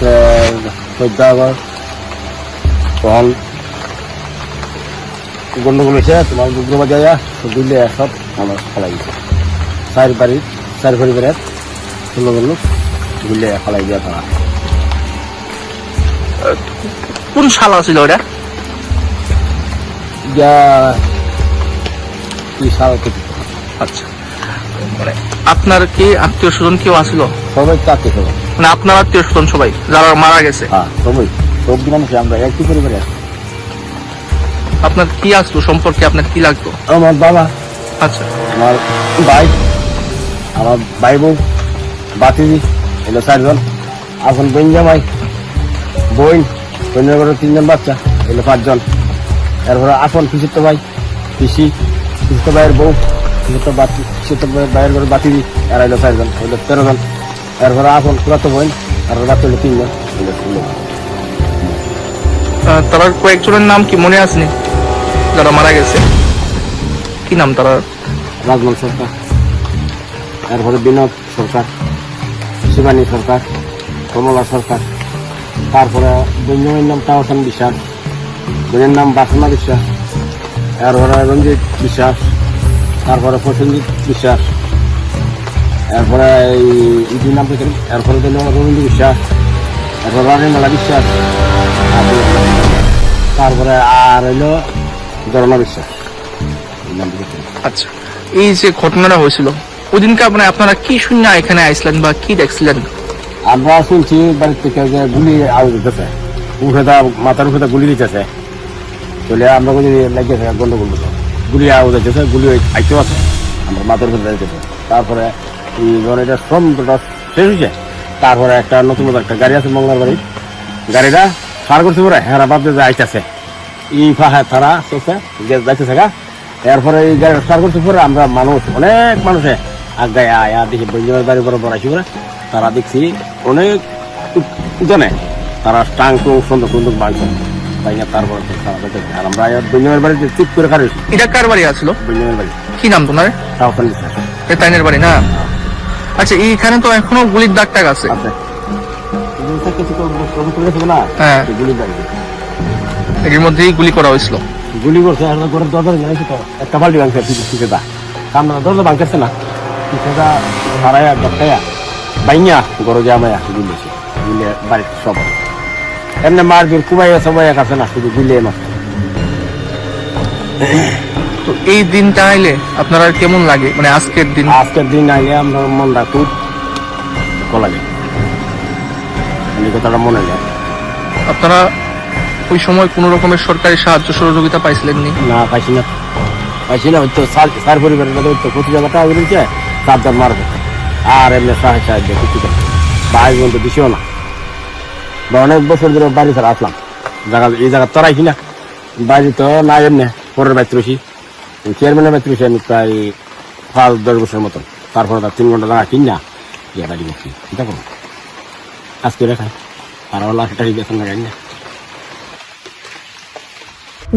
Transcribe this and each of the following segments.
চোদ্দ আগস্ট তখন গন্ডগোল হয়েছে তোমার উগ্রবাদ যাইয়া দিল্লি সব আমার ফলাই চার বাড়ি চার পরিবারের ষোলো দিল্লি ফলাই দিয়া তারা কোন সাল ছিল ওটা যা কি থেকে আচ্ছা। আপনার কি আত্মীয় স্বজন কেউ আসলো সবাই চাকরি সবাই। মানে আপনার আত্মীয় স্বজন সবাই যারা মারা গেছে। হ্যাঁ সবাই। সব মানুষ আমরা একই পরিবারে আছি। আপনার কি আসলো? সম্পর্কে আপনার কি লাগতো আমার বাবা আচ্ছা। আমার ভাই আমার ভাই বউ বাতিজি এগুলো চারজন। এখন বোন জামাই বোন বোনের ঘরে তিনজন বাচ্চা এলো পাঁচজন। এরপরে আপন পিসিত ভাই পিসি পিসিত ভাইয়ের বউ পিসিত বাতি পিসিত ভাইয়ের ঘরে বাতিজি এরা এলো চারজন এগুলো তেরো জন এরপরে আপন পুরাতো বোন আর হলো তিনজন। এগুলো ষোলো আহ, কয়েকজনের নাম কি মনে আসেনি যারা মারা গেছে। কি নাম তারা? রাজমল সরকার। এরপরে বিনোদ সরকার শিবানী সরকার কমলা সরকার। তারপরে বৈঞ্জমের নাম তাওসান বিশ্বাস বোনের নাম বাসনা বিশ্বাস। এরপরে রঞ্জিত বিশ্বাস তারপরে প্রসেনজিৎ বিশ্বাস। এরপরে এই ইদির নাম থেকে এরপরে দিল রবীন্দ্র বিশ্বাস। এরপরে রানীমালা বিশ্বাস। তারপরে আর হইল জরনা বিশ্বাস। আচ্ছা এই যে ঘটনাটা হয়েছিল ওই দিনকে মানে আপনারা কি শূন্য এখানে আইসলেন বা কি দেখছিলেন? আমরা শুনছি বাড়ির থেকে যে গুলি আওয়াজ দিতেছে উঠেদা মাথার উপরে গুলি দিতেছে। চলে আমরা বলি লেগেছে গন্ডগোল। গুলি আওয়াজ দিতেছে গুলি আইতেও আছে। আমরা মাথার উপরে দিতেছে তারপরে ধর এটা শ্রমটা শেষ হয়েছে। তারপরে একটা নতুন একটা গাড়ি আছে মঙ্গলার বাড়ি। গাড়িটা সার করছে পরে হ্যাঁ ভাবতে যে আইতেছে। ই ফাহে তারা চলছে যে যাইতেছে গা। এরপরে এই গাড়িটা সার করছে পরে আমরা মানুষ অনেক মানুষে। আগায় আয়া দেখি বঞ্জমের বাড়ি পরে। তারা দেখছি অনেক উঠনে তারা টাং মাংস তাই না তারপরে। আর আমরা বঞ্জমের বাড়িতে চুপ করে খারি এটা কার বাড়ি আসছিল বঞ্জমের বাড়ি। কি নাম তোমার? খালি তাইনের বাড়ি না? আচ্ছা এইখানে তো এখনও গুলির দাগ টাগ আছে। হ্যাঁ। এর মধ্যেই গুলি করা হয়েছিল। গুলি করছে আর ঘরের দরজা জানাইছে তো? একটা বাল্টি ভাঙছে পিছে পিছে দা সামনে দরজা ভাঙতেছে না। পিছে দা হারায়া গটায়া বাইয়া গরো জামায়া গুলিছে গুলে বাড়িতে সব এমনি মার জোর কুবাইয়া সবাই কাছে না শুধু গুলে নষ্ট তো এই দিনটা আইলে আপনার আর কেমন লাগে? মানে আজকের দিন? আজকের দিন আইলে আমরা মনটা খুব কলা যায় এই কথাটা মনে যায়। আপনারা ওই সময় কোনো রকমের সরকারি সাহায্য সহযোগিতা পাইছিলেন নি? না পাইছি না। পাইছি না ওই তো সার সার পরিবারের মধ্যে ওই তো প্রতি জায়গাটা বেরিয়েছে সাবধান মারবে আর এমনি সাহায্য সাহায্য কিছু না বাইরে পর্যন্ত দিছিও না। বা অনেক বছর ধরে বাড়ি ছাড়া আসলাম। জায়গা এই জায়গা তরাই কিনা বাড়ি তো না এমনি পরের বাইতে রয়েছি চেয়ারম্যানের বাইতে রয়েছি আমি প্রায় পাঁচ দশ বছর মতন তারপরে তার তিন ঘন্টা জায়গা কিনা গিয়ে বাড়ি গেছি দেখো আজকে রেখায় আর ওলা সেটাই বেতন লাগাই না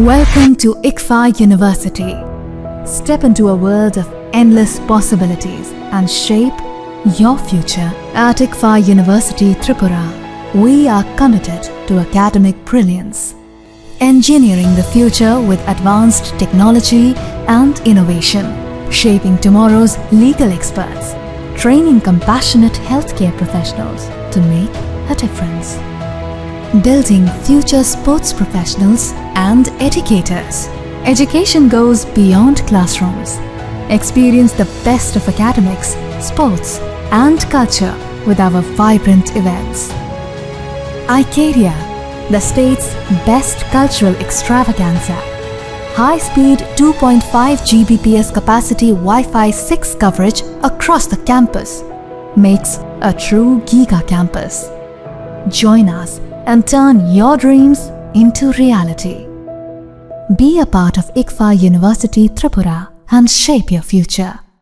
Welcome to ICFA University. Step into a world of endless possibilities and shape your future. At ICFA University Tripura, we are committed to academic brilliance, engineering the future with advanced technology and innovation, shaping tomorrow's legal experts, training compassionate healthcare professionals to make a difference building future sports professionals and educators. Education goes beyond classrooms. Experience the best of academics, sports, and culture with our vibrant events. Icaria, the state's best cultural extravaganza. High speed 2.5 Gbps capacity Wi Fi 6 coverage across the campus makes a true Giga campus. Join us and turn your dreams into reality. Be a part of ICFA University Tripura and shape your future.